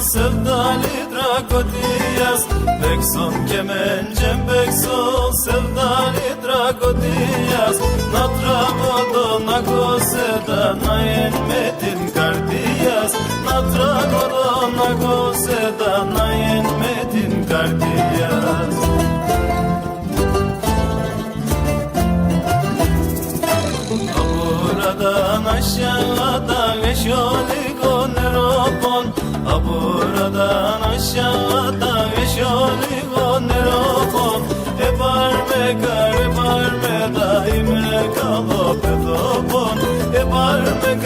Sevdali dragodiyas Bekson kemencem bekson sevdali dragodiyas Natragodo nagoseda nayen metin kardiyas Natragodo nagoseda nayen metin kardiyas Buradan aşağıdan eşoli goneropon Buradan aşağıdan eşoli goneropon Epar me kar epar me daime kalo pedopon Epar me